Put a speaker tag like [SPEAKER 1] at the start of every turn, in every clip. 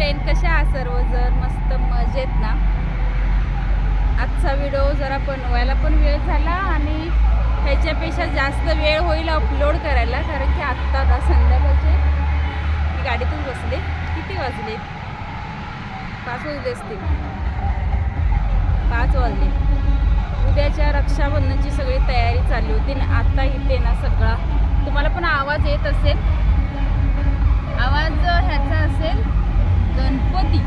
[SPEAKER 1] Friend कशा आहात सर्वजण मस्त मजेत ना? आजचा व्हिडिओ जरा बनवायला पण वेळ झाला आणि ह्याच्यापेक्षा जास्त वेळ होईल अपलोड करायला कारण की आत्ता आता संध्याकाळचे मी गाडीतच बसले. किती वाजले? पाच वाजले असतील. पाच वाजले. उद्याच्या रक्षाबंधनची सगळी तयारी चालली होती आणि आत्ता इथे ना सगळा तुम्हाला पण आवाज येत असेल? आवाज ह्याचा असेल? गणपती.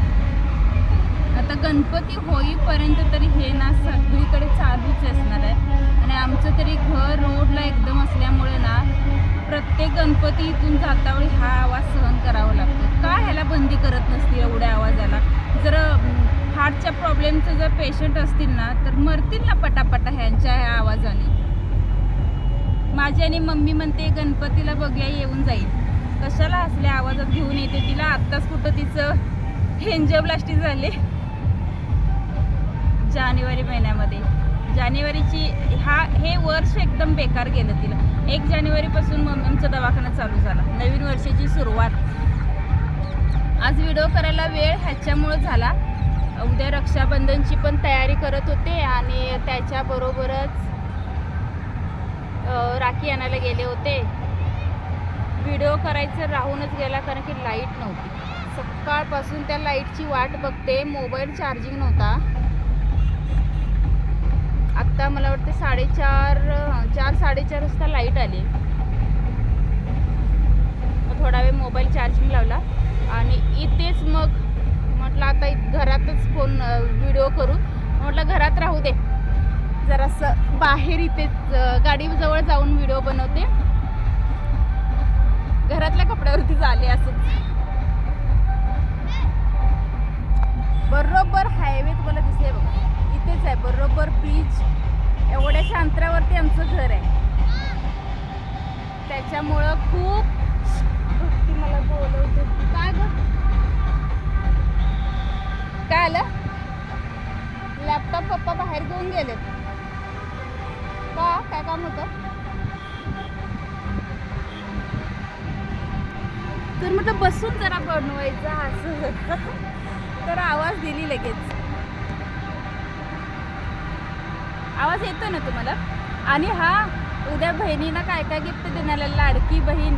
[SPEAKER 1] आता गणपती होईपर्यंत तरी हे ना सगळीकडे चालूच असणार आहे. आणि आमचं तरी घर रोडला एकदम असल्यामुळे ना प्रत्येक गणपती इथून जातावेळी हा आवाज सहन करावा लागतो. का ह्याला बंदी करत नसतील एवढ्या आवाजाला? जर हार्टच्या प्रॉब्लेमचं जर पेशंट असतील ना तर मरतील ना पटापटा ह्यांच्या ह्या आवाजाने. माझी आणि मम्मी म्हणते गणपतीला बघूया येऊन जाईल. कशाला असल्या आवाजात घेऊन येते तिला? आत्ताच कुठं तिचं हेंजब्लास्टी झाले. जानेवारी महिन्यामध्ये. जानेवारीची हा हे वर्ष एकदम बेकार गेलं तिला. एक जानेवारीपासून मम्मीचा दवाखाना चालू झाला. नवीन वर्षाची सुरुवात. आज व्हिडिओ करायला वेळ ह्याच्यामुळं झाला. उद्या रक्षाबंधनची पण तयारी करत होते आणि त्याच्याबरोबरच राखी आणायला गेले होते. व्हिडिओ करायचं राहूनच गेला कारण की लाइट नव्हती. सकाळपासून त्या लाईटची वाट बघते मोबाईल चार्जिंग नव्हता. आत्ता मला वाटतं साडेचार चार साडेचार वाजता लाइट आली. थोडा वेळ मोबाईल चार्जिंग लावला. आणि इथेच मग म्हटलं आता घरातच फोन व्हिडिओ करू. म्हटलं घरात राहू दे. जरासं बाहेर इथेच गाडीजवळ जाऊन व्हिडिओ बनवते. घरातल्या कपड्यावरती झाले असंच. बरोबर हायवे तुम्हाला दिसले बघा. इथेच आहे. बरोबर बीच एवढ्याशा अंतरावरती आमचं घर आहे. त्याच्यामुळं खूप भक्ती मला बोलवते. काय ग? काय आलं? लॅपटॉप पप्पा बाहेर घेऊन गेलेत. का? काय काम होतं? तर म्हटलं बसून जरा बनवायचं असं. तर आवाज दिली लगेच. आवाज येतो ना तुम्हाला? आणि हा उद्या बहिणीनं काय काय गिफ्ट देणार लाडकी बहीण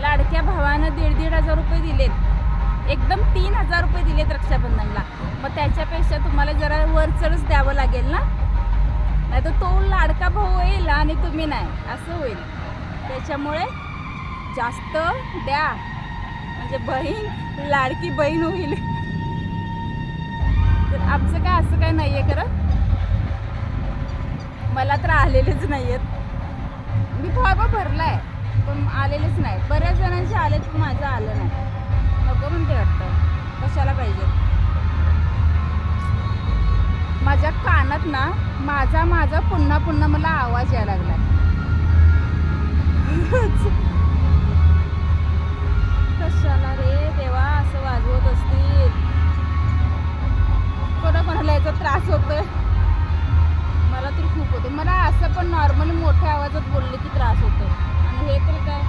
[SPEAKER 1] लाडक्या भावानं दीड दीड हजार रुपये दिलेत. एकदम तीन हजार रुपये दिलेत रक्षाबंधनला. मग त्याच्यापेक्षा तुम्हाला जरा वरचढच द्यावं लागेल ना? नाही तर तो लाडका भाऊ होईल आणि तुम्ही नाही. असं होईल. त्याच्यामुळे जास्त द्या. म्हणजे बहीण लाडकी बहीण होईल. तर आमचं काय असं काय नाही आहे खरं. मला तर आलेलेच नाही आहेत मी फॉर्म आहे पण आलेलेच नाही. बऱ्याच जणांचे आले पण माझं आलं नाही. नको म्हणते वाटतं. कशाला पाहिजे? माझ्या कानात ना माझा माझा पुन्हा पुन्हा मला आवाज यायला लागला वाजवत असतील. कोणा कोणाला याचा त्रास होतोय? मला तरी खूप होते. मला असं पण नॉर्मली मोठ्या आवाजात बोलले की त्रास होतो आणि हे तर काय?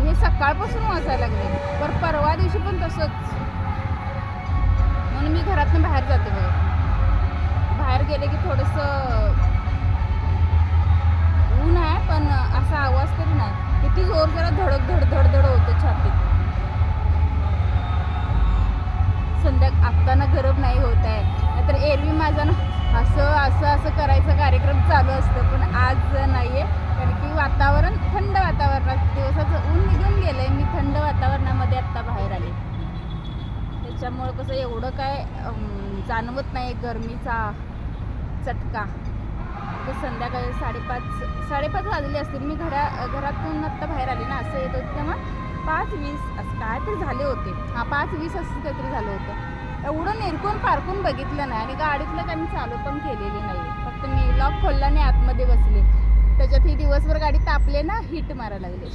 [SPEAKER 1] हे सकाळपासून वाजायला लागले. पर परवा दिवशी पण तसंच. म्हणून मी घरातनं बाहेर जाते बघा. एवढं काय जाणवत नाही गरमीचा चटका. तर संध्याकाळी साडेपाच साडेपाच वाजले असतील. मी घरा घरातून आत्ता बाहेर आले ना असं येत होतं तेव्हा पाच वीस असं काय तरी झाले होते. हां पाच वीस असं काहीतरी झालं होतं. एवढं निरकून पारकून बघितलं नाही आणि गाडीतलं काही मी चालू पण केलेली नाही. फक्त मी लॉक खोलला आणि आतमध्ये बसले. त्याच्यात ही दिवसभर गाडी तापले ना हिट मारायला लागली.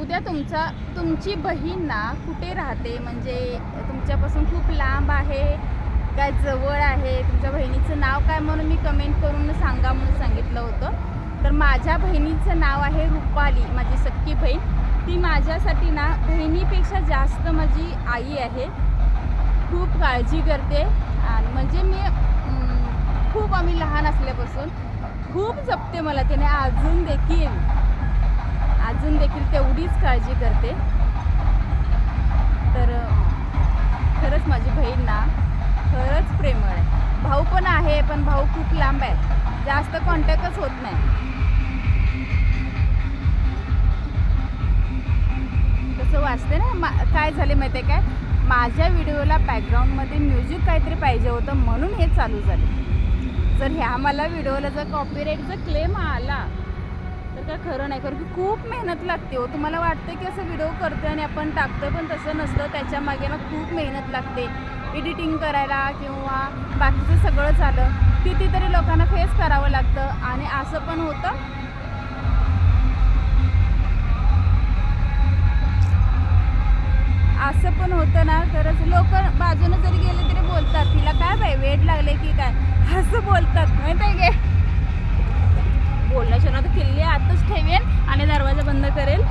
[SPEAKER 1] उद्या तुमचा तुमची बहीण ना कुठे राहते? म्हणजे तुमच्यापासून खूप लांब आहे काय जवळ आहे? तुमच्या बहिणीचं नाव काय म्हणून मी कमेंट करून सांगा म्हणून सांगितलं होतं. तर माझ्या बहिणीचं नाव आहे रुपाली माझी सख्खी बहीण. ती माझ्यासाठी ना बहिणीपेक्षा जास्त माझी आई आहे. खूप काळजी करते. आणि म्हणजे मी खूप आम्ही लहान असल्यापासून खूप जपते मला तिने अजून देखील. अजून देखील तेवढीच काळजी करते. तर खरंच माझी बहीण ना खरंच प्रेमळ आहे. भाऊ पण आहे पण भाऊ खूप लांब आहे. जास्त कॉन्टॅक्टच होत नाही. तसं वाचते ना मा काय झाले माहिती आहे काय? माझ्या व्हिडिओला बॅकग्राऊंडमध्ये म्युझिक काहीतरी पाहिजे होतं म्हणून हे चालू झाले. जर ह्या मला व्हिडिओला जर कॉपीराईटचा क्लेम आला काय खरं नाही? कारण की खूप मेहनत लागते हो. तुम्हाला वाटतं की असं व्हिडिओ करतोय आणि आपण टाकतो पण तसं नसतं. त्याच्यामागे ना खूप मेहनत लागते. एडिटिंग करायला किंवा बाकीचं सगळं झालं कितीतरी लोकांना फेस करावं लागतं आणि असं पण होतं. असं पण होतं ना. खरंच लोक बाजूनं जरी गेले तरी बोलतात तिला काय बाई वेट लागले की काय? असं बोलतात. माहिती आहे का? बोलण्याच्या ना तर किल्ली आतच ठेवेन आणि दरवाजा बंद करेल.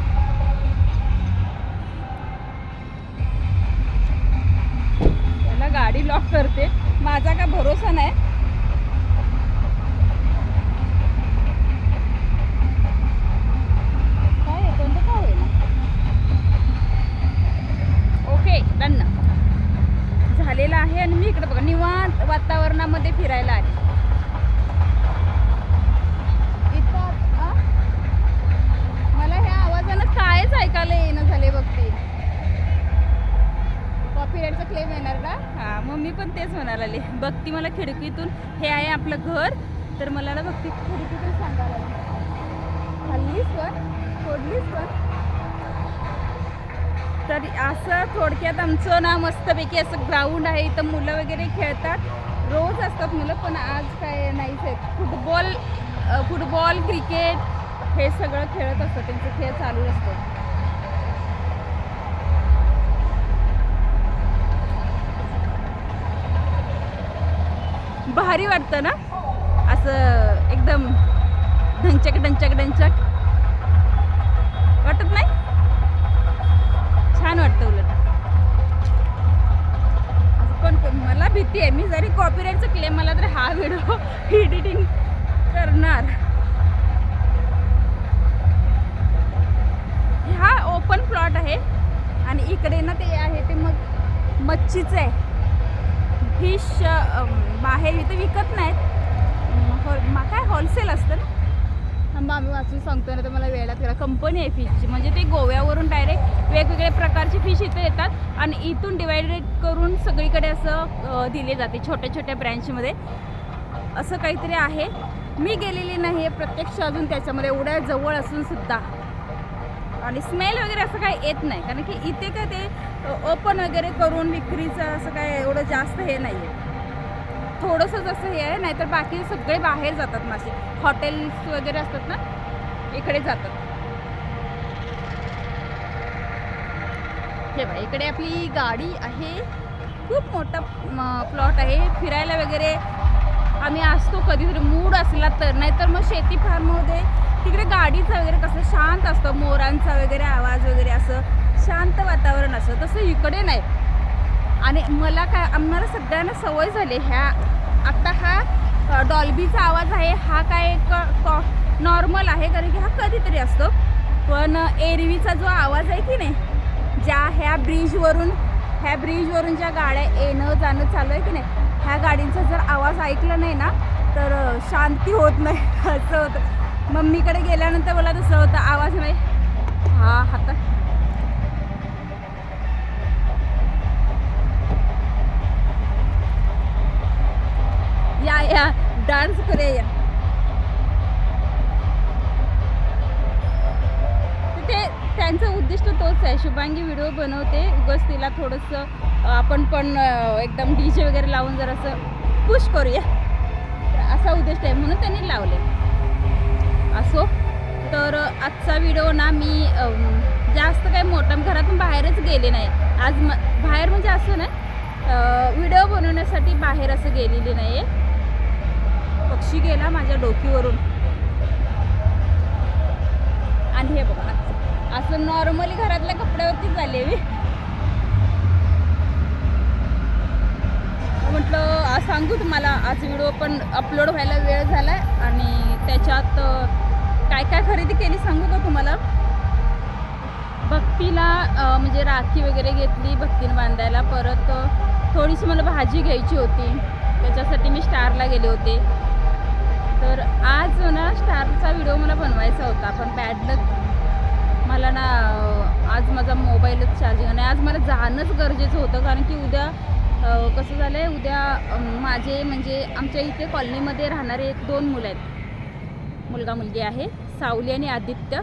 [SPEAKER 1] त्याला गाडी लॉक करते. माझा काय भरोसा नाही काय आहे कोणतं काय आहे ना ओके डन झालेलं आहे आणि मी इकडे बघा निवांत वातावरणामध्ये फिरायला आहे इथं आ? मला ह्या आवाजानं कायच ऐकायला येणं झाले बघते कॉपीराईटचा क्लेम येणार का हां मग मी पण तेच म्हणायला आले बघती मला खिडकीतून हे आहे आपलं घर. तर मला ना भक्ती खिडकीतून सांगायला लागली. पण फोडलीच पण. तर असं थोडक्यात आमचं ना मस्तपैकी असं ग्राउंड आहे. इथं मुलं वगैरे खेळतात. रोज असतात मुलं पण आज काय नाहीच आहेत. फुटबॉल फुटबॉल क्रिकेट हे सगळं खेळत असतं. त्यांचे खेळ चालू असतो. भारी वाटतं ना? असं एकदम ढंचक ढंचक ढंचक वाटत नाही? छान वाटतं उलट. पण मला भीती आहे. मी जरी कॉपीराईटचं क्लेम मला तर हा व्हिडिओ एडिटिंग करणार हा ओपन प्लॉट आहे आणि इकडे ना ते आहे ते मग मच्छीचं आहे फिश बाहेर इथं विकत नाहीत अं, हो- मा- काय होलसेल असतं ना थांबा आम्ही वाचून सांगतो ना तर मला वेळात करा कंपनी आहे फिशची म्हणजे ते गोव्यावरून डायरेक्ट वेगवेगळ्या प्रकारचे फिश इथे येतात आणि इथून डिवायडेड करून सगळीकडे असं दिले जाते छोट्या छोट्या ब्रँचमध्ये असं काहीतरी आहे. मी गेलेली नाही आहे प्रत्यक्ष अजून त्याच्यामध्ये. एवढ्या जवळ असून सुद्धा. आणि स्मेल वगैरे असं काही येत नाही. कारण की इथे काय ते ओपन वगैरे करून विक्रीचं असं काय एवढं जास्त हे नाही आहे थोडंसं असं हे आहे. नाहीतर बाकी सगळे बाहेर जातात मासे. हॉटेल्स वगैरे असतात ना? इकडे जातात. हे बघा इकडे आपली गाडी आहे. खूप मोठा प्लॉट आहे. फिरायला वगैरे आम्ही असतो कधीतरी. मूड असला तर. नाहीतर मग शेती फार्ममध्ये तिकडे गाडीचा वगैरे कसं शांत असतं. मोरांचा वगैरे आवाज वगैरे असं शांत वातावरण असं. तसं इकडे नाही. आणि मला काय आम्हाला सगळ्यांना सवय झाली. ह्या आत्ता हा डॉल्बीचा आवाज आहे. हा काय एक नॉर्मल आहे कारण की हा कधीतरी असतो. पण एरवीचा जो आवाज आहे की नाही ज्या ह्या ब्रिजवरून ह्या ब्रिजवरून ज्या गाड्या येणं जाणं चालू आहे की नाही ह्या गाडींचा जर आवाज ऐकला नाही ना तर शांती होत नाही. असं होतं. मम्मीकडे गेल्यानंतर मला तसं होतं आवाज नाही. हा हाता या या. डान्स करूया. या त्यांचं उद्दिष्ट तोच आहे. शुभांगी व्हिडिओ बनवते. उगस तिला थोडंसं आपण पण एकदम डी जे वगैरे लावून जर असं पुश करूया. असा उद्दिष्ट आहे म्हणून त्यांनी लावले. असो. तर आजचा व्हिडिओ ना मी जास्त काही मोठं घरातून बाहेरच गेले नाही. आज म बाहेर म्हणजे असं नाही व्हिडिओ बनवण्यासाठी बाहेर असं गेलेली नाही आहे पक्षी गेला माझ्या डोकीवरून. आणि हे बघा असं नॉर्मली घरातल्या कपड्यावरती झाले मी. म्हटलं सांगू तुम्हाला आज व्हिडिओ पण अपलोड व्हायला वेळ झाला आणि त्याच्यात काय काय खरेदी केली सांगू का तुम्हाला? भक्तीला म्हणजे राखी वगैरे घेतली भक्तीने बांधायला. परत थोडीशी मला भाजी घ्यायची होती. त्याच्यासाठी मी स्टारला गेले होते. तर आज ना स्टारचा व्हिडिओ मला बनवायचा होता. पण बॅड लक मला ना आज माझा मोबाईलच चार्जिंग नाही आज मला जाणंच गरजेचं होतं. कारण की उद्या कसं झालं आहे उद्या माझे म्हणजे आमच्या इथे कॉलनीमध्ये राहणारे एक दोन मुलं आहेत. मुलगा मुलगी आहे सावली आणि आदित्य.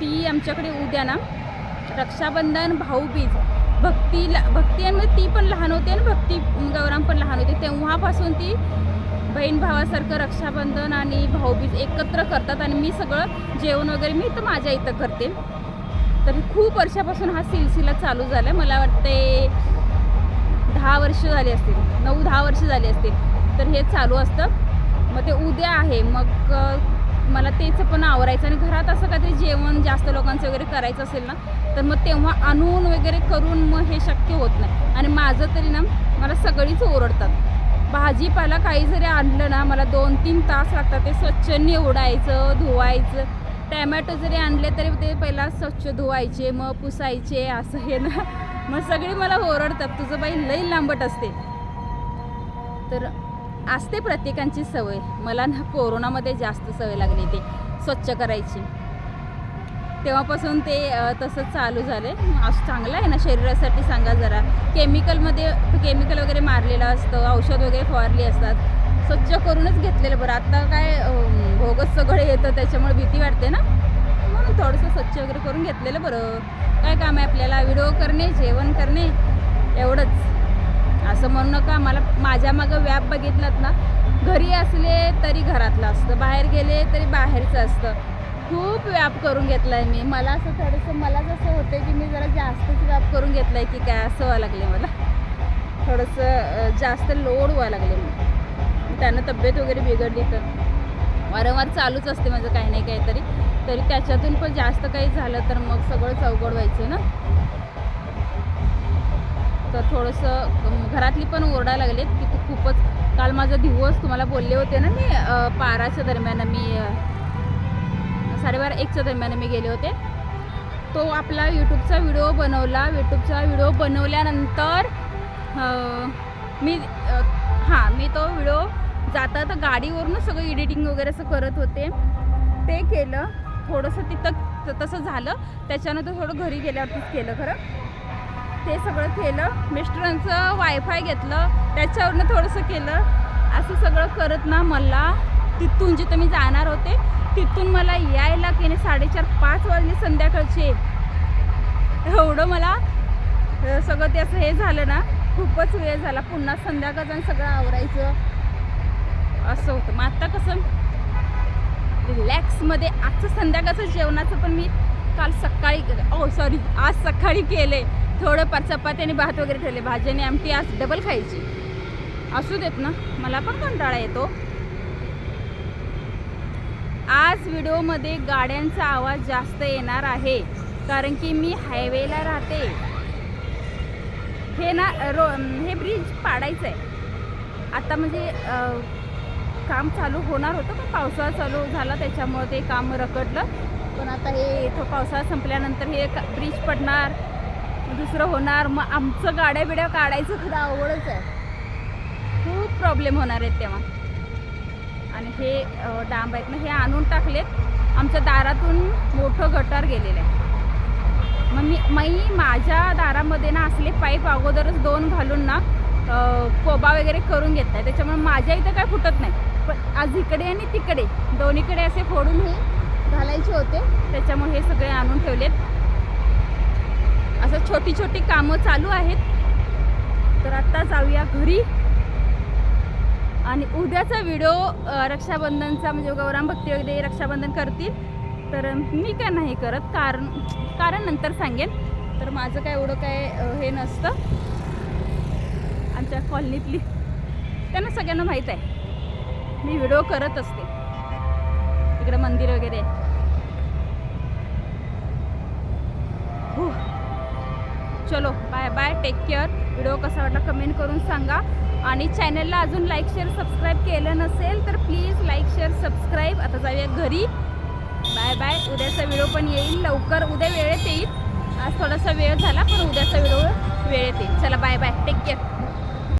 [SPEAKER 1] ती आमच्याकडे उद्या ना रक्षाबंधन भाऊबीज भक्तीला भक्ती आणि म्हणजे ती पण लहान होती आणि भक्ती गौराम पण लहान होते. तेव्हापासून ती बहीण भावासारखं रक्षाबंधन आणि भाऊबीज एकत्र करतात आणि मी सगळं जेवण वगैरे मी तर माझ्या इथं करते. तर खूप वर्षापासून हा सिलसिला चालू झाला आहे मला वाटते दहा वर्ष झाली असतील नऊ दहा वर्ष झाली असतील तर हे चालू असतं. मग ते उद्या आहे मग मला तेच पण आवरायचं आणि घरात असं काहीतरी जेवण जास्त लोकांचं वगैरे करायचं असेल ना तर मग तेव्हा आणून वगैरे करून मग हे शक्य होत नाही. आणि माझं तरी ना मला सगळीच ओरडतात. भाजीपाला काही जरी आणलं ना मला दोन तीन तास लागतात ते स्वच्छ निवडायचं धुवायचं. टॅमॅटो जरी आणले तरी ते पहिला स्वच्छ धुवायचे मग पुसायचे असं हे ना. मग सगळी मला ओरडतात तुझं बाई लई लांबट असते. तर असते प्रत्येकांची सवय. मला ना कोरोनामध्ये जास्त सवय लागली ते स्वच्छ करायची. तेव्हापासून ते तसंच चालू झालं आहे असं चांगलं आहे ना शरीरासाठी सांगा जरा. केमिकलमध्ये केमिकल वगैरे मारलेलं असतं औषध वगैरे फवारली असतात. स्वच्छ करूनच घेतलेलं बरं. आता काय भोगस सगळं येतं त्याच्यामुळे भीती वाटते ना. म्हणून थोडंसं स्वच्छ वगैरे करून घेतलेलं बरं. काय काम आहे आपल्याला? व्हिडिओ करणे जेवण करणे एवढंच. असं म्हणू नका. मला माझ्या मागं व्याप बघितलात ना. घरी असले तरी घरातलं असतं. बाहेर गेले तरी बाहेरचं असतं. खूप व्याप करून घेतला आहे मी. मला असं थोडंसं मला जसं होतं की मी जरा जास्तच व्याप करून घेतला आहे की काय असं व्हायला लागले मला. थोडंसं जास्त लोड व्हायला लागले मी त्यानं तब्येत वगैरे बिघडली तर. वारंवार चालूच असते माझं काही नाही काहीतरी. तरी त्याच्यातून पण जास्त काही झालं तर मग सगळं अवघड व्हायचं ना. तर थोडंसं घरातली पण ओरडायला लागलेत की तू खूपच काल माझा दिवस तुम्हाला बोलले होते ना मी पाराच्या दरम्यान मी साडेबारा एकच्या दरम्यान मी गेले होते. तो आपला यूट्यूबचा व्हिडिओ बनवला. यूट्यूबचा व्हिडिओ बनवल्यानंतर मी हां मी तो व्हिडिओ जाता तर गाडीवरून सगळं एडिटिंग वगैरे असं करत होते. ते केलं. थोडंसं तिथं त- तसं झालं. त्याच्यानंतर थोडं घरी गेल्यावरतीच केलं खरं. ते सगळं केलं. मिस्टरांचं वायफाय घेतलं. त्याच्यावरनं थोडंसं केलं. असं सगळं करत ना मला. तिथून जिथं मी जाणार होते तिथून मला यायला की नाही साडेचार पाच वाजले संध्याकाळचे. एवढं मला सगळं ते असं हे झालं ना खूपच वेळ झाला. पुन्हा संध्याकाळ जाऊन सगळं आवरायचं. असं होतं. मग आत्ता कसं रिलॅक्समध्ये आजचं संध्याकाळचं जेवणाचं पण मी काल सकाळी ओ सॉरी आज सकाळी केले थोडंफार चपाती आणि भात वगैरे ठेवले. भाजी आणि आमटी आज डबल खायची. असू देत ना मला पण कंटाळा येतो. आज व्हिडिओमध्ये गाड्यांचा आवाज जास्त येणार आहे कारण की मी हायवेला राहते. हे ना रो हे ब्रिज पाडायचं आहे आता म्हणजे काम चालू होणार होतं पण पावसाळा चालू झाला त्याच्यामुळे ते काम रखडलं. पण आता हे इथं पावसाळा संपल्यानंतर हे ब्रिज पडणार दुसरं होणार. मग आमचं गाड्या बिड्या काढायचं खरं आवडच आहे. खूप प्रॉब्लेम होणार आहेत तेव्हा. आणि हे डांब आहेत. ना हे आणून टाकलेत. आमच्या दारातून मोठं गटार गेलेलं आहे. मग मी मी माझ्या दारामध्ये ना असले पाईप अगोदरच दोन घालून ना कोबा वगैरे करून घेत आहे त्याच्यामुळे माझ्या इथं काय फुटत नाही. पण आज इकडे आणि तिकडे दोन्हीकडे असे फोडून हे घालायचे होते. त्याच्यामुळे हे सगळे आणून ठेवलेत. असं छोटी छोटी कामं चालू आहेत. तर आत्ता जाऊया घरी. आणि उद्याचा व्हिडिओ रक्षाबंधनचा म्हणजे गौराम भक्ती वगैरे रक्षाबंधन करतील. तर मी काय नाही करत. कारण कारण नंतर सांगेन. तर माझं काय एवढं काय हे नसतं. आमच्या कॉलनीतली त्यांना सगळ्यांना माहीत आहे. मी व्हिडिओ करत असते. इकडं मंदिर वगैरे हो. चलो bye bye take care video कसा वाटला कमेंट करून सांगा. आणि चॅनलला अजून लाईक शेअर सबस्क्राईब केलं नसेल तर प्लीज लाईक शेअर सबस्क्राईब आता जाऊया घरी. बाय बाय उद्याचा व्हिडिओ पण येईल लवकर. उद्या वेळेत येईल. आज थोडासा वेळ झाला पण उद्याचा व्हिडिओ वेळेत येईल. चला बाय बाय टेक केअर